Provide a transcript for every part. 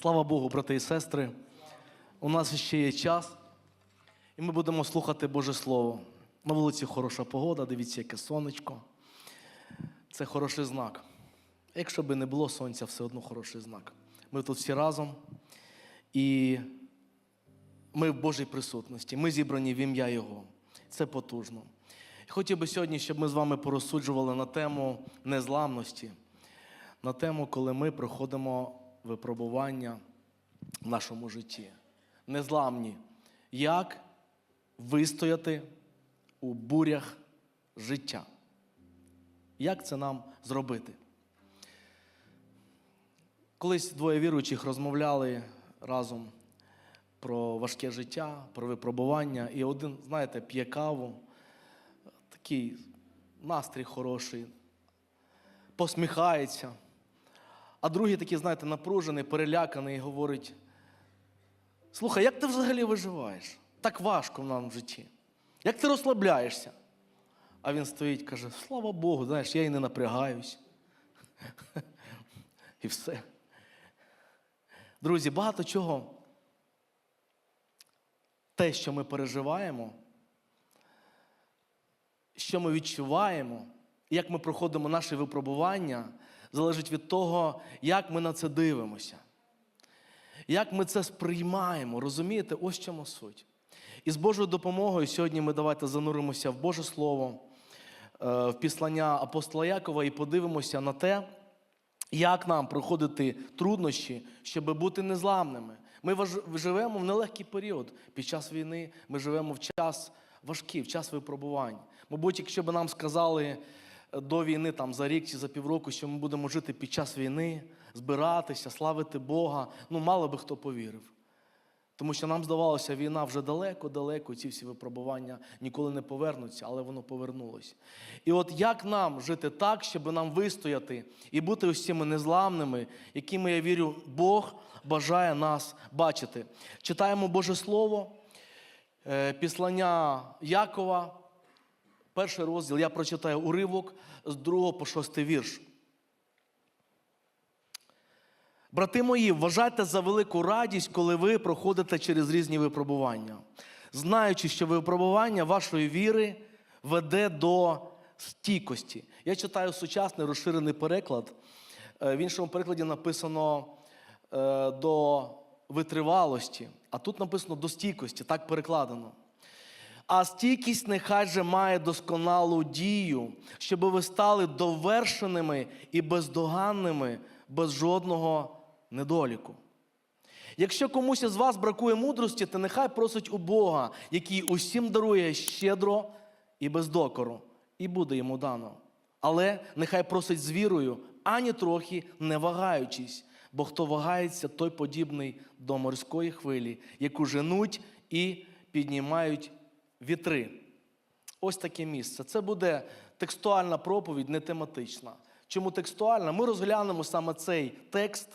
Слава Богу, брати і сестри. У нас ще є час, і ми будемо слухати Боже Слово. На вулиці хороша погода, дивіться, яке сонечко. Це хороший знак. Якщо би не було сонця, все одно хороший знак. Ми тут всі разом, і ми в Божій присутності. Ми зібрані в ім'я Його. Це потужно. Хотів би сьогодні, щоб ми з вами порозсуджували на тему незламності, на тему, коли ми проходимо випробування в нашому житті. Незламні. Як вистояти у бурях життя? Як це нам зробити? Колись двоє віруючих розмовляли разом про важке життя, про випробування, і один, знаєте, п'є каву, такий настрій хороший, посміхається. А другий такий, знаєте, напружений, переляканий і говорить: слухай, як ти взагалі виживаєш? Так важко нам в житті. Як ти розслабляєшся? А він стоїть каже: слава Богу, знаєш, я і не напрягаюсь. І все. Друзі, багато чого. Те, що ми переживаємо, що ми відчуваємо, як ми проходимо наші випробування, залежить від того, як ми на це дивимося. Як ми це сприймаємо, розумієте, ось чому суть. І з Божою допомогою сьогодні ми давайте зануримося в Боже Слово, е, в післання апостола Якова і подивимося на те, як нам проходити труднощі, щоб бути незламними. Ми живемо в нелегкий період під час війни, ми живемо в час важкий, в час випробувань. Мабуть, якщо б нам сказали до війни, там, за рік чи за півроку, що ми будемо жити під час війни, збиратися, славити Бога, ну мало би хто повірив. Тому що нам здавалося, війна вже далеко-далеко, ці всі випробування ніколи не повернуться, але воно повернулося. І от як нам жити так, щоб нам вистояти і бути ось цими незламними, якими, я вірю, Бог бажає нас бачити. Читаємо Боже Слово, е, післання Якова, перший розділ, я прочитаю уривок з 2 по 6 вірш. Брати мої, вважайте за велику радість, коли ви проходите через різні випробування, знаючи, що випробування вашої віри веде до стійкості. Я читаю сучасний розширений переклад. Е, В іншому перекладі написано е, до витривалості, а тут написано до стійкості, так перекладено. А стійкість нехай же має досконалу дію, щоб ви стали довершеними і бездоганними без жодного недоліку. Якщо комусь із вас бракує мудрості, то нехай просить у Бога, який усім дарує щедро і без докору, і буде йому дано. Але нехай просить з вірою, ані трохи не вагаючись, бо хто вагається, той подібний до морської хвилі, яку женуть і піднімають вітри. Ось таке місце. Це буде текстуальна проповідь, не тематична. Чому текстуальна? Ми розглянемо саме цей текст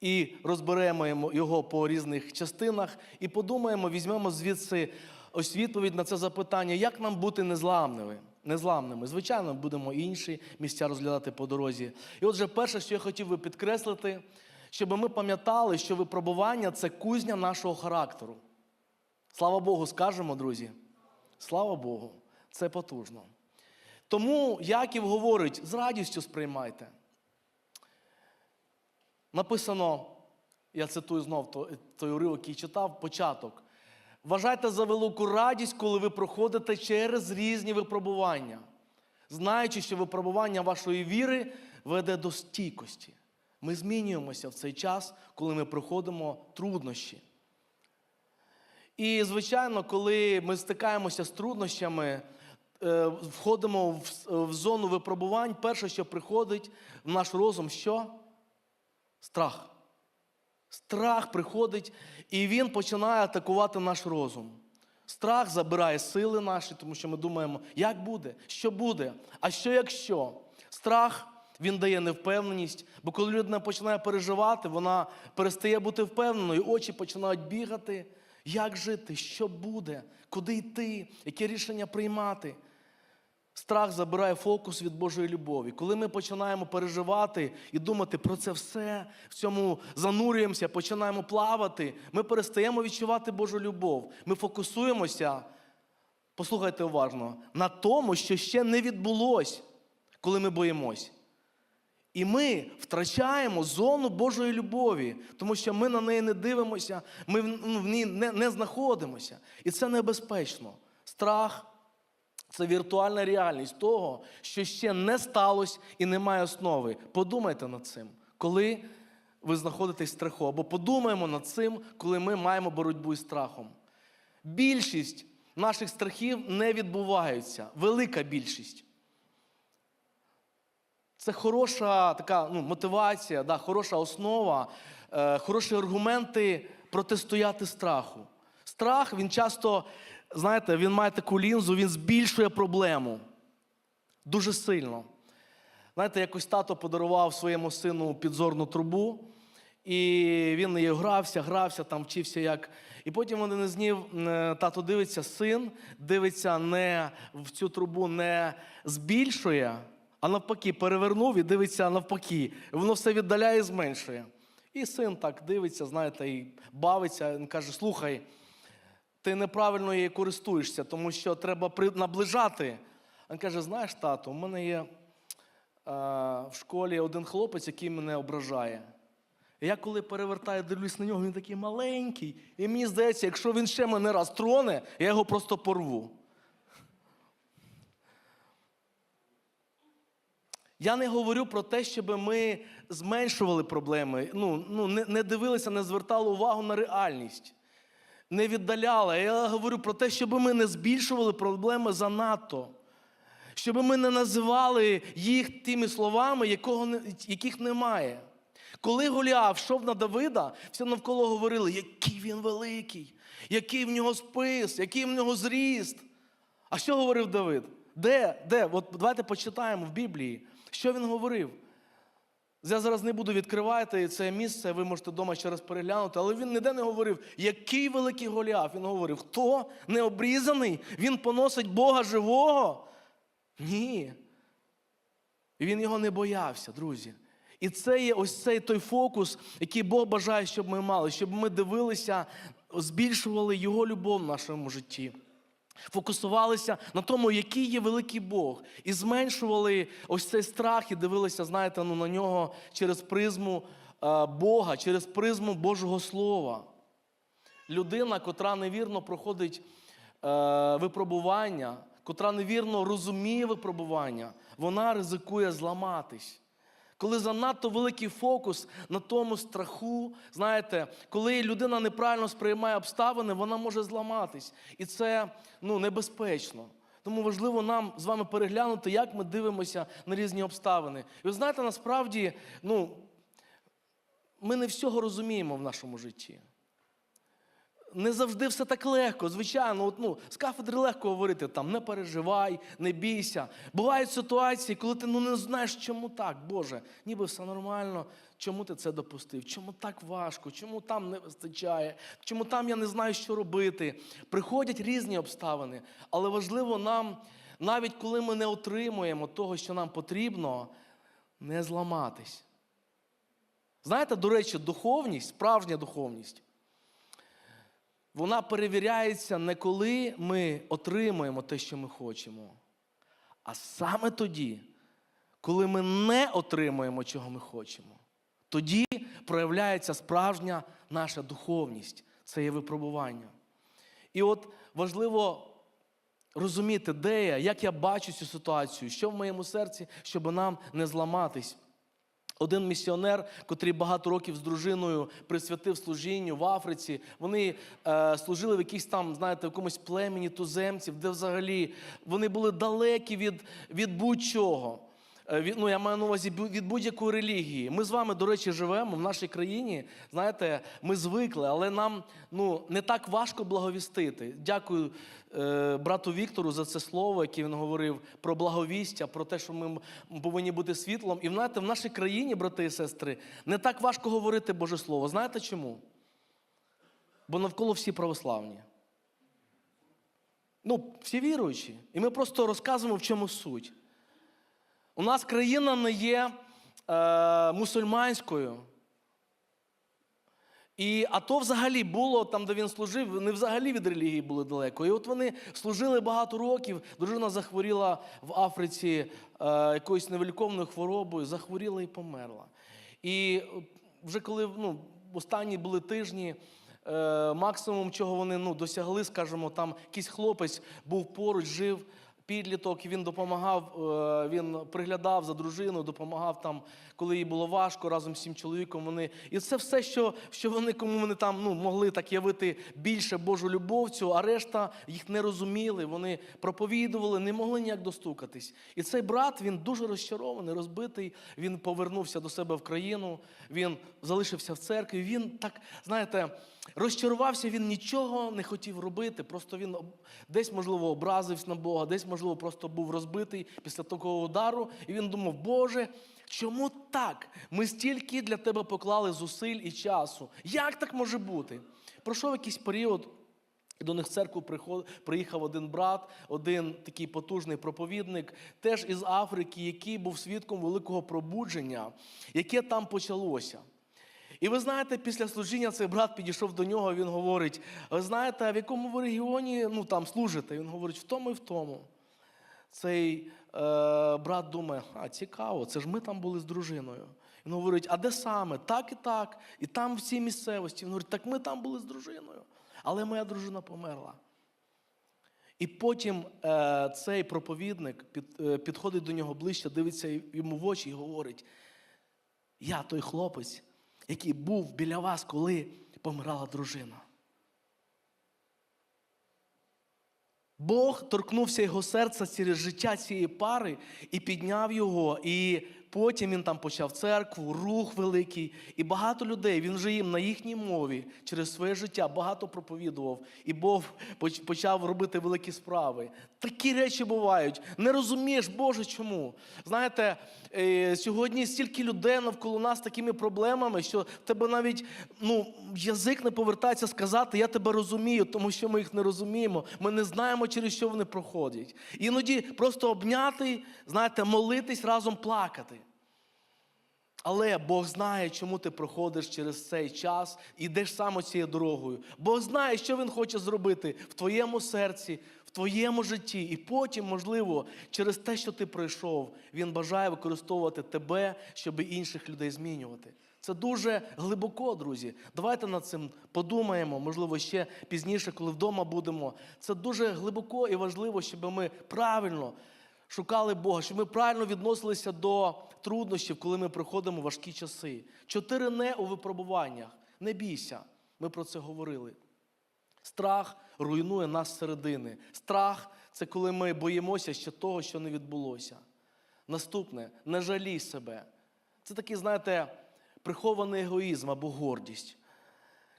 і розберемо його по різних частинах і подумаємо, візьмемо звідси ось відповідь на це запитання, як нам бути незламними. Незламними. Звичайно, будемо інші місця розглядати по дорозі. І отже, перше, що я хотів би підкреслити, щоб ми пам'ятали, що випробування це кузня нашого характеру. Слава Богу, скажемо, друзі. Слава Богу, це потужно. Тому Яків говорить, з радістю сприймайте. Написано, я цитую знов то- той уривок, який читав, початок. Вважайте за велику радість, коли ви проходите через різні випробування, знаючи, що випробування вашої віри веде до стійкості. Ми змінюємося в цей час, коли ми проходимо труднощі. І, звичайно, коли ми стикаємося з труднощами, е, входимо в, в зону випробувань, перше, що приходить в наш розум, що? Страх. Страх приходить, і він починає атакувати наш розум. Страх забирає сили наші, тому що ми думаємо, як буде, що буде, а що якщо? Страх він дає невпевненість, бо коли людина починає переживати, вона перестає бути впевненою, очі починають бігати. Як жити, що буде, куди йти, яке рішення приймати. Страх забирає фокус від Божої любові. Коли ми починаємо переживати і думати про це все, в цьому занурюємося, починаємо плавати, ми перестаємо відчувати Божу любов. Ми фокусуємося, послухайте уважно, на тому, що ще не відбулось, коли ми боїмось. І ми втрачаємо зону Божої любові, тому що ми на неї не дивимося, ми в ну, ній не, не знаходимося. І це небезпечно. Страх це віртуальна реальність того, що ще не сталося і немає основи. Подумайте над цим, коли ви знаходитесь в страху, або подумаємо над цим, коли ми маємо боротьбу із страхом. Більшість наших страхів не відбуваються, велика більшість. Це хороша така ну, мотивація, да, хороша основа, е, хороші аргументи протистояти страху. Страх, він часто, знаєте, він має таку лінзу, він збільшує проблему дуже сильно. Знаєте, якось тато подарував своєму сину підзорну трубу, і він нею грався, грався, там вчився як. І потім один із днів е, тато дивиться, син дивиться не в цю трубу, не збільшує, а навпаки, перевернув і дивиться навпаки. Воно все віддаляє і зменшує. І син так дивиться, знаєте, і бавиться. Він каже: слухай, ти неправильно її користуєшся, тому що треба наближати. Він каже: знаєш, тато, у мене є е, в школі один хлопець, який мене ображає. Я коли перевертаю, дивлюсь на нього, він такий маленький. І мені здається, якщо він ще мене раз троне, я його просто порву. Я не говорю про те, щоб ми зменшували проблеми, ну, ну, не, не дивилися, не звертали увагу на реальність, не віддаляли. Я говорю про те, щоб ми не збільшували проблеми занадто, щоб ми не називали їх тими словами, якого, яких немає. Коли Голіаф йшов на Давида, всі навколо говорили, який він великий, який в нього спис, який в нього зріст. А що говорив Давид? Де? Де? От давайте почитаємо в Біблії. Що він говорив? Я зараз не буду відкривати це місце, ви можете вдома ще раз переглянути, але він ніде не говорив, який великий Голіаф. Він говорив, хто не обрізаний, він поносить Бога живого. Ні. Він його не боявся, друзі. І це є ось цей той фокус, який Бог бажає, щоб ми мали, щоб ми дивилися, збільшували Його любов в нашому житті. Фокусувалися на тому, який є великий Бог, і зменшували ось цей страх і дивилися, знаєте, ну, на нього через призму е, Бога, через призму Божого Слова. Людина, котра невірно проходить е, випробування, котра невірно розуміє випробування, вона ризикує зламатись. Коли занадто великий фокус на тому страху, знаєте, коли людина неправильно сприймає обставини, вона може зламатись. І це ну, небезпечно. Тому важливо нам з вами переглянути, як ми дивимося на різні обставини. І ви знаєте, насправді, ну, ми не всього розуміємо в нашому житті. Не завжди все так легко. Звичайно, от, ну, з кафедри легко говорити, там, не переживай, не бійся. Бувають ситуації, коли ти ну, не знаєш, чому так, Боже, ніби все нормально, чому ти це допустив, чому так важко, чому там не вистачає, чому там я не знаю, що робити. Приходять різні обставини, але важливо нам, навіть коли ми не отримуємо того, що нам потрібно, не зламатись. Знаєте, до речі, духовність, справжня духовність. Вона перевіряється не коли ми отримуємо те, що ми хочемо, а саме тоді, коли ми не отримуємо, чого ми хочемо. Тоді проявляється справжня наша духовність, це є випробування. І от важливо розуміти, де я, як я бачу цю ситуацію, що в моєму серці, щоб нам не зламатись. Один місіонер, котрий багато років з дружиною присвятив служінню в Африці, вони е, служили в якійсь там, знаєте, в якомусь племені туземців, де взагалі вони були далекі від, від будь-чого. Е, ну, я маю на увазі від будь-якої релігії. Ми з вами, до речі, живемо в нашій країні. Знаєте, ми звикли, але нам ну, не так важко благовістити. Дякую е, брату Віктору за це слово, яке він говорив про благовістя, про те, що ми повинні бути світлом. І знаєте, в нашій країні, брати і сестри, не так важко говорити Боже Слово. Знаєте чому? Бо навколо всі православні. Ну, всі віруючі. І ми просто розказуємо, в чому суть. У нас країна не є е, мусульманською. І, а то взагалі було там, де він служив, вони взагалі від релігії були далеко. І от вони служили багато років. Дружина захворіла в Африці е, якоюсь невеликовною хворобою, захворіла і померла. І вже коли ну, останні були тижні, е, максимум, чого вони ну, досягли, скажімо, там якийсь хлопець був поруч, жив. Підліток, він допомагав, е, він приглядав за дружиною, допомагав там, коли їй було важко разом з цим чоловіком. Вони і це все, що, що вони кому вони там ну, могли так явити більше Божу любов цю, а решта їх не розуміли. Вони проповідували, не могли ніяк достукатись. І цей брат він дуже розчарований, розбитий. Він повернувся до себе в країну, він залишився в церкві. Він так, знаєте, розчарувався, він нічого не хотів робити. Просто він десь, можливо, образився на Бога, десь, можливо, просто був розбитий після такого удару. І він думав, Боже, чому так? Ми стільки для тебе поклали зусиль і часу. Як так може бути? Пройшов якийсь період. До них в церкву приїхав один брат, один такий потужний проповідник, теж із Африки, який був свідком великого пробудження, яке там почалося. І ви знаєте, після служіння цей брат підійшов до нього, він говорить: ви знаєте, в якому ви регіоні ну, там служите? Він говорить, в тому і в тому. Цей е, брат думає, а цікаво, це ж ми там були з дружиною. Він говорить, а де саме? Так і так, і там в цій місцевості. Він говорить, так ми там були з дружиною, але моя дружина померла. І потім е, цей проповідник під, е, підходить до нього ближче, дивиться йому в очі і говорить: Я той хлопець, який був біля вас, коли помирала дружина. Бог торкнувся його серця через життя цієї пари і підняв його. І потім він там почав церкву, рух великий. І багато людей, він вже їм на їхній мові через своє життя багато проповідував. І Бог почав робити великі справи. Такі речі бувають. Не розумієш, Боже, чому? Знаєте, е, сьогодні стільки людей навколо нас такими проблемами, що тебе навіть ну, язик не повертається сказати, я тебе розумію, тому що ми їх не розуміємо. Ми не знаємо, через що вони проходять. Іноді просто обняти, знаєте, молитись, разом плакати. Але Бог знає, чому ти проходиш через цей час і йдеш саме цією дорогою. Бог знає, що Він хоче зробити в твоєму серці, в твоєму житті. І потім, можливо, через те, що ти пройшов, Він бажає використовувати тебе, щоб інших людей змінювати. Це дуже глибоко, друзі. Давайте над цим подумаємо, можливо, ще пізніше, коли вдома будемо. Це дуже глибоко і важливо, щоб ми правильно шукали Бога, щоб ми правильно відносилися до труднощів, коли ми проходимо важкі часи. Чотири не у випробуваннях. Не бійся. Ми про це говорили. Страх руйнує нас зсередини. Страх це коли ми боїмося ще того, що не відбулося. Наступне не жалій себе. Це такий, знаєте, прихований егоїзм або гордість.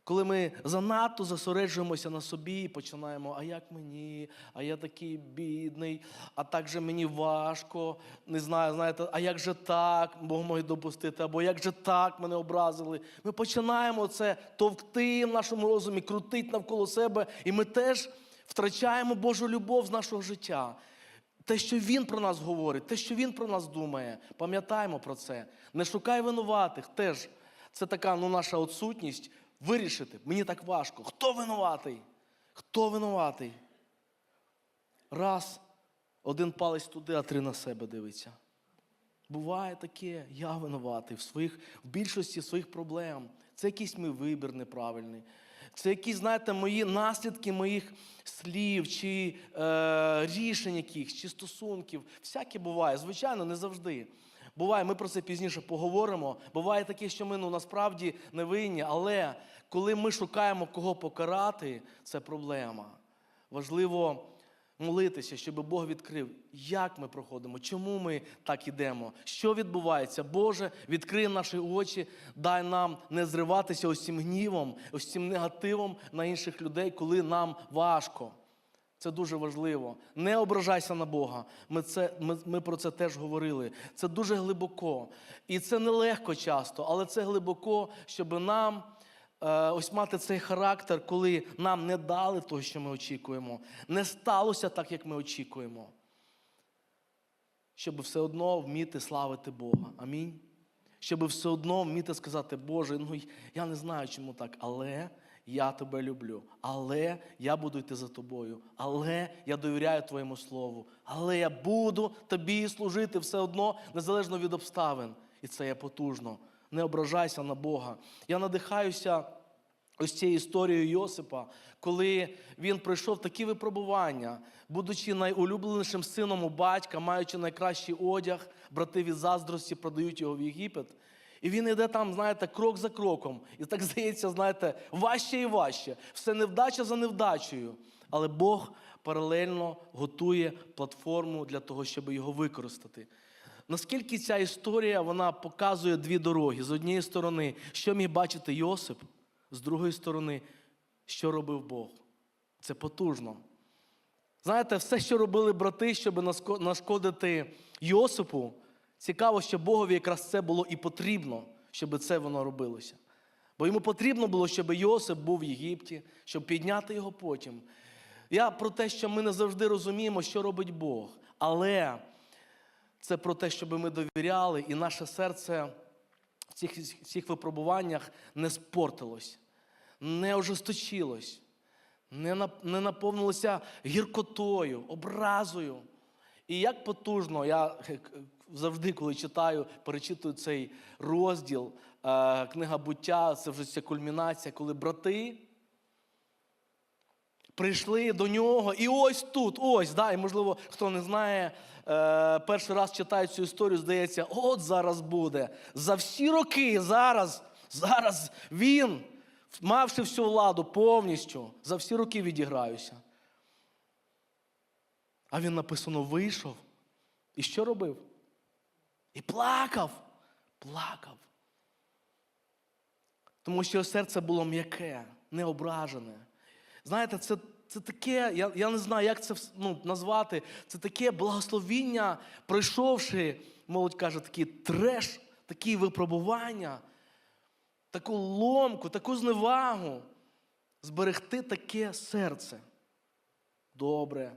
Коли ми занадто зосереджуємося на собі і починаємо, а як мені, а я такий бідний, а так же мені важко, не знаю, знаєте, а як же так, Бог може допустити, або як же так мене образили. Ми починаємо це товкти в нашому розумі, крутити навколо себе, і ми теж втрачаємо Божу любов з нашого життя. Те, що Він про нас говорить, те, що Він про нас думає, пам'ятаємо про це. Не шукай винуватих. Теж це така ну, наша отсутність вирішити. Мені так важко. Хто винуватий? Хто винуватий? Раз, один палець туди, а три на себе дивиться. Буває таке, я винуватий в своїх, в більшості своїх проблем. Це якийсь мій вибір неправильний. Це якісь, знаєте, мої наслідки моїх слів, чи е, рішень якихось, чи стосунків. Всяке буває. Звичайно, не завжди. Буває, ми про це пізніше поговоримо. Буває таке, що ми ну, насправді не винні, але коли ми шукаємо кого покарати, це проблема. Важливо молитися, щоб Бог відкрив, як ми проходимо, чому ми так ідемо, що відбувається. Боже, відкрий наші очі, дай нам не зриватися ось цим гнівом, ось цим негативом на інших людей, коли нам важко. Це дуже важливо. Не ображайся на Бога. Ми, це, ми, ми про це теж говорили. Це дуже глибоко. І це нелегко часто, але це глибоко, щоб нам е, ось мати цей характер, коли нам не дали того, що ми очікуємо, не сталося так, як ми очікуємо, щоб все одно вміти славити Бога. Амінь. Щоб все одно вміти сказати, Боже, ну я не знаю, чому так, але я тебе люблю, але я буду йти за тобою, але я довіряю твоєму слову, але я буду тобі служити все одно, незалежно від обставин. І це є потужно. Не ображайся на Бога. Я надихаюся ось цією історією Йосипа, коли він пройшов такі випробування, будучи найулюбленішим сином у батька, маючи найкращий одяг, брати від заздрості продають його в Єгипет. І він йде там, знаєте, крок за кроком. І так здається, знаєте, важче і важче. Все невдача за невдачею. Але Бог паралельно готує платформу для того, щоб його використати. Наскільки ця історія вона показує дві дороги. З однієї сторони, що міг бачити Йосип, з другої сторони, що робив Бог. Це потужно. Знаєте, все, що робили брати, щоб нашкодити Йосипу, цікаво, що Богові якраз це було і потрібно, щоб це воно робилося. Бо йому потрібно було, щоб Йосип був в Єгипті, щоб підняти його потім. Я про те, що ми не завжди розуміємо, що робить Бог. Але це про те, щоб ми довіряли, і наше серце в цих всіх випробуваннях не спортилось, не ожесточилось, не, не наповнилося гіркотою, образою. І як потужно, я завжди, коли читаю, перечитую цей розділ, е, книга буття, це вже ця кульмінація, коли брати прийшли до нього, і ось тут, ось, да, і можливо, хто не знає, е, перший раз читає цю історію, здається, от зараз буде. За всі роки, зараз, зараз він, мавши всю владу повністю, за всі роки відіграюся. А він написано вийшов. І що робив? І плакав. Плакав. Тому що його серце було м'яке, не ображене. Знаєте, це, це таке, я, я не знаю, як це ну, назвати. Це таке благословіння, пройшовши, молодь каже, такий треш, такі випробування, таку ломку, таку зневагу. Зберегти таке серце. Добре,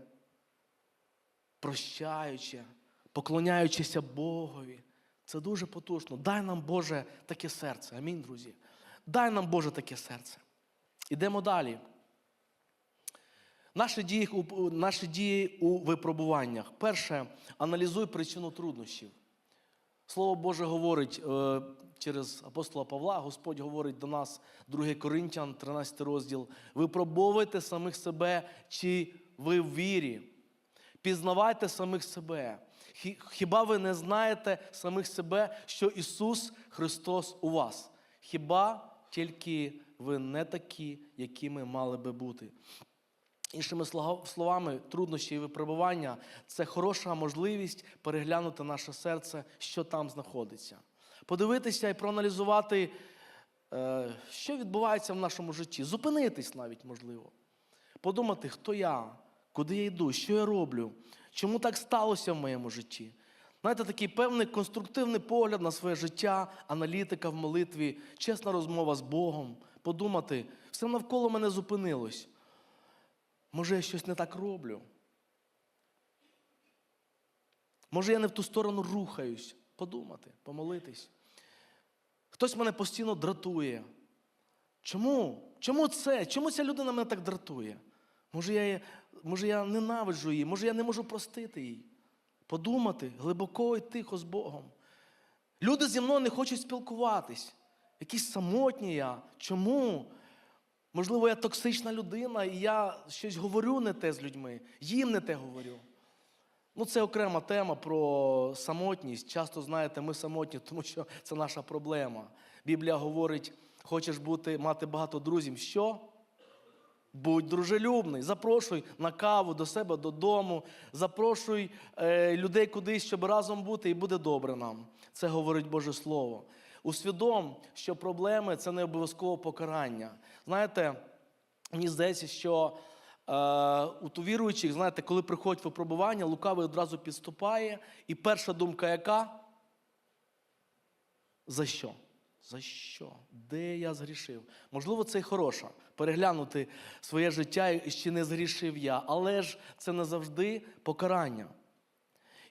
прощаюче, поклоняючися Богові. Це дуже потужно. Дай нам, Боже, таке серце. Амінь, друзі. Дай нам, Боже, таке серце. Ідемо далі. Наші дії, наші дії у випробуваннях. Перше, аналізуй причину труднощів. Слово Боже говорить е, через апостола Павла, Господь говорить до нас, 2 Коринтян, 13 розділ. Випробовуйте самих себе, чи ви в вірі. Пізнавайте самих себе. Хі- Хіба ви не знаєте самих себе, що Ісус Христос у вас? Хіба тільки ви не такі, якими мали би бути? Іншими словами, труднощі і випробування це хороша можливість переглянути наше серце, що там знаходиться. Подивитися і проаналізувати, е, що відбувається в нашому житті. Зупинитись навіть можливо. Подумати, хто я, куди я йду, що я роблю, чому так сталося в моєму житті. Знаєте, такий певний конструктивний погляд на своє життя, аналітика в молитві, чесна розмова з Богом, подумати, все навколо мене зупинилось. Може, я щось не так роблю? Може, я не в ту сторону рухаюсь? Подумати, помолитись. Хтось мене постійно дратує. Чому? Чому це? Чому ця людина мене так дратує? Може, я, може, я ненавиджу її, може, я не можу простити їй. Подумати глибоко і тихо з Богом. Люди зі мною не хочуть спілкуватись. Якісь самотні я. Чому? Можливо, я токсична людина, і я щось говорю не те з людьми, їм не те говорю. Ну, це окрема тема про самотність. Часто знаєте, ми самотні, тому що це наша проблема. Біблія говорить: хочеш бути, мати багато друзів. Що? Будь дружелюбний, запрошуй на каву до себе додому, запрошуй е, людей кудись, щоб разом бути, і буде добре нам. Це говорить Боже Слово. Усвідом, що проблеми це не обов'язково покарання. Знаєте, мені здається, що е, у ту віруючих, знаєте, коли приходять випробування, лукавий одразу підступає, і перша думка яка? За що? За що? Де я згрішив? Можливо, це й хороша. Переглянути своє життя і чи не згрішив я, але ж це не завжди покарання.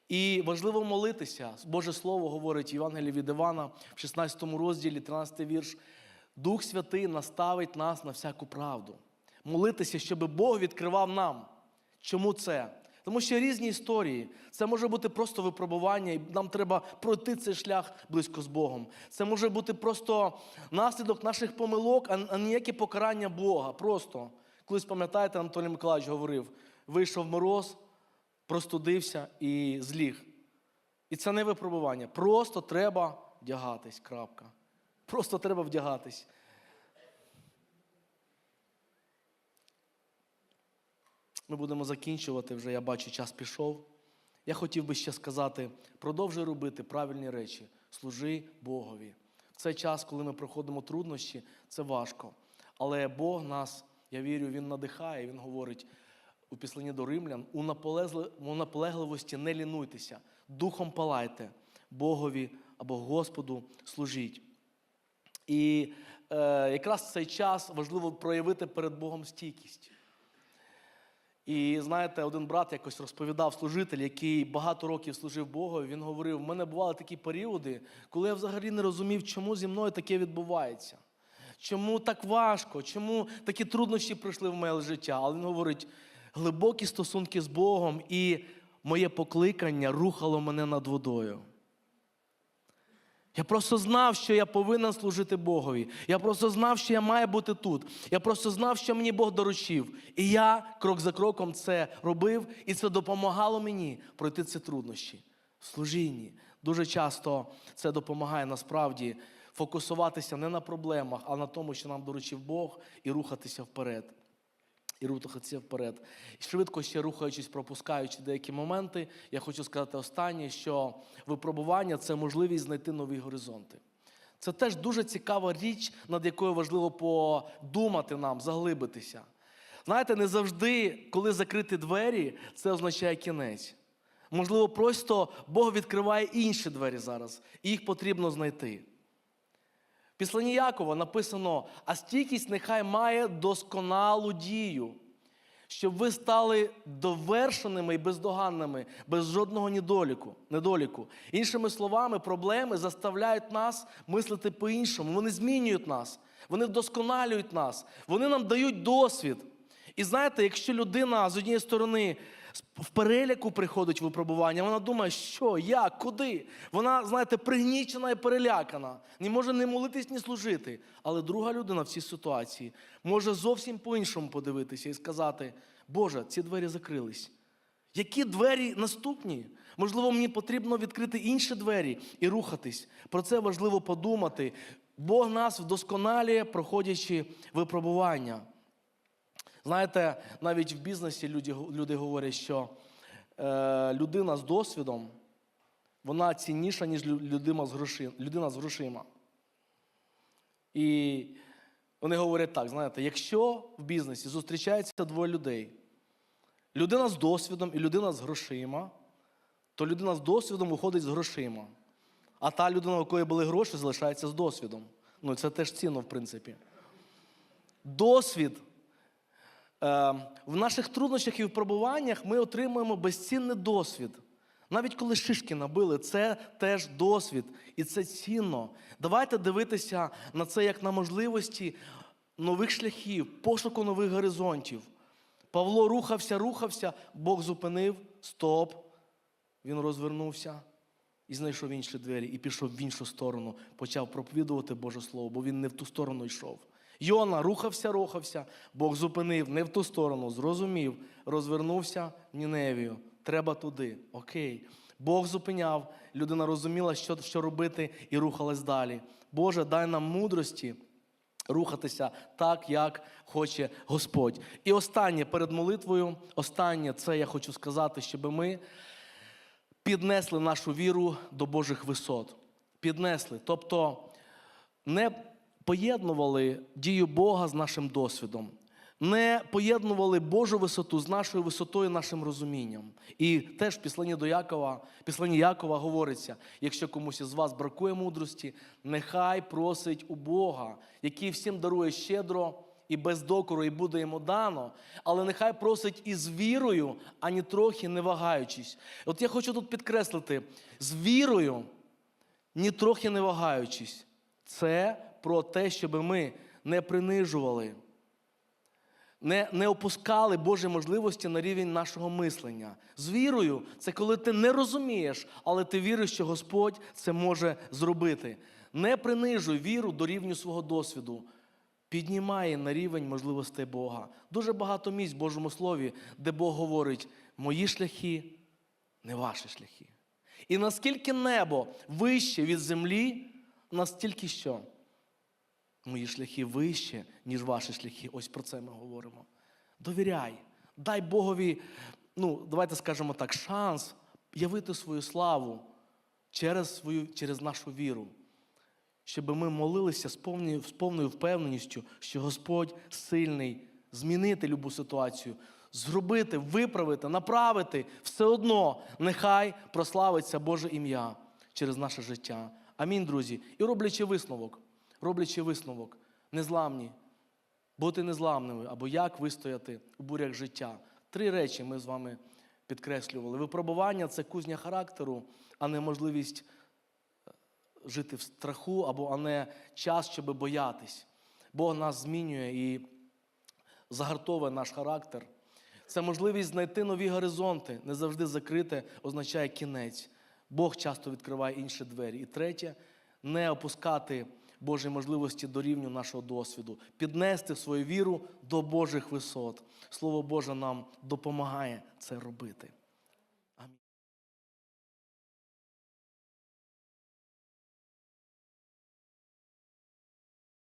І важливо молитися. Боже Слово говорить в Євангелії від Івана в 16 розділі, 13 вірш. Дух Святий наставить нас на всяку правду. Молитися, щоб Бог відкривав нам. Чому це? Тому що різні історії. Це може бути просто випробування, і нам треба пройти цей шлях близько з Богом. Це може бути просто наслідок наших помилок, а ніяке покарання Бога. Просто. Колись пам'ятаєте, Анатолій Миколаївич говорив: вийшов мороз, простудився і зліг. І це не випробування. Просто треба вдягатись. Крапка. Просто треба вдягатись. Ми будемо закінчувати вже, я бачу, час пішов. Я хотів би ще сказати: продовжуй робити правильні речі, служи Богові. В цей час, коли ми проходимо труднощі, це важко. Але Бог нас, я вірю, Він надихає, Він говорить у післанні до римлян: у наполегливості не лінуйтеся, духом палайте, Богові або Господу служіть. І е, якраз в цей час важливо проявити перед Богом стійкість. І знаєте, один брат якось розповідав служитель, який багато років служив Богу. Він говорив: в мене бували такі періоди, коли я взагалі не розумів, чому зі мною таке відбувається. Чому так важко, чому такі труднощі прийшли в моє життя. Але він говорить: глибокі стосунки з Богом і моє покликання рухало мене над водою. Я просто знав, що я повинен служити Богові. Я просто знав, що я маю бути тут. Я просто знав, що мені Бог доручив. І я крок за кроком це робив, і це допомагало мені пройти ці труднощі в служінні. Дуже часто це допомагає насправді фокусуватися не на проблемах, а на тому, що нам доручив Бог, і рухатися вперед. І рухатися вперед. І швидко ще рухаючись, пропускаючи деякі моменти, я хочу сказати останнє, що випробування це можливість знайти нові горизонти. Це теж дуже цікава річ, над якою важливо подумати нам, заглибитися. Знаєте, не завжди, коли закриті двері, це означає кінець. Можливо, просто Бог відкриває інші двері зараз, і їх потрібно знайти. В Післанні Якова написано: а стійкість нехай має досконалу дію, щоб ви стали довершеними і бездоганними, без жодного недоліку. недоліку. Іншими словами, проблеми заставляють нас мислити по-іншому. Вони змінюють нас, вони вдосконалюють нас, вони нам дають досвід. І знаєте, якщо людина з однієї сторони в переляку приходить випробування, вона думає, що, як, куди. Вона, знаєте, пригнічена і перелякана, не може не молитись, ні служити. Але друга людина в цій ситуації може зовсім по-іншому подивитися і сказати: Боже, ці двері закрились. Які двері наступні? Можливо, мені потрібно відкрити інші двері і рухатись. Про це важливо подумати. Бог нас вдосконалює, проходячи випробування. Знаєте, навіть в бізнесі люди, люди говорять, що е, людина з досвідом, вона цінніша, ніж людина з, гроши, людина з грошима. І вони говорять так: знаєте, якщо в бізнесі зустрічається двоє людей, людина з досвідом і людина з грошима, то людина з досвідом виходить з грошима. А та людина, у якої були гроші, залишається з досвідом. Ну, це теж цінно, в принципі. Досвід в наших труднощах і випробуваннях ми отримуємо безцінний досвід. Навіть коли шишки набили, це теж досвід, і це цінно. Давайте дивитися на це як на можливості нових шляхів, пошуку нових горизонтів. Павло рухався, рухався, Бог зупинив, стоп. Він розвернувся і знайшов інші двері, і пішов в іншу сторону, почав проповідувати Боже Слово, бо він не в ту сторону йшов. Йона рухався, рухався, Бог зупинив не в ту сторону, зрозумів, розвернувся в Ніневію. Треба туди. Окей. Бог зупиняв, людина розуміла, що, що робити, і рухалась далі. Боже, дай нам мудрості рухатися так, як хоче Господь. І останнє перед молитвою, останнє це я хочу сказати, щоб ми піднесли нашу віру до Божих висот. Піднесли. Тобто не поєднували дію Бога з нашим досвідом. не поєднували Божу висоту з нашою висотою, нашим розумінням. І теж в до Якова, післанні Якова говориться: якщо комусь із вас бракує мудрості, нехай просить у Бога, який всім дарує щедро і без докору, і буде йому дано, але нехай просить із вірою, ані трохи не вагаючись. От я хочу тут підкреслити: з вірою, ні трохи не вагаючись. Це про те, щоб ми не принижували не, не опускали Божі можливості на рівень нашого мислення. З вірою це коли ти не розумієш, але ти віриш, що Господь це може зробити. Не принижуй віру до рівню свого досвіду. Піднімає на рівень можливостей Бога. Дуже багато місць в Божому Слові, де Бог говорить: мої шляхи не ваші шляхи. І наскільки небо вище від землі, настільки що? Мої шляхи вище, ніж ваші шляхи. Ось про це ми говоримо. Довіряй, дай Богові, ну, давайте скажемо так, шанс явити свою славу через, свою, через нашу віру. Щоб ми молилися з повною, з повною впевненістю, що Господь сильний змінити любу ситуацію, зробити, виправити, направити, все одно нехай прославиться Боже ім'я через наше життя. Амінь, друзі. І роблячи висновок, роблячи висновок, незламні, бути незламними або як вистояти у бурях життя. Три речі ми з вами підкреслювали. Випробування це кузня характеру, а не можливість жити в страху або а не час, щоб боятись. Бог нас змінює і загартовує наш характер. Це можливість знайти нові горизонти, не завжди закрите означає кінець. Бог часто відкриває інші двері. І третє не опускати Божі можливості до рівню нашого досвіду, піднести свою віру до Божих висот. Слово Боже нам допомагає це робити.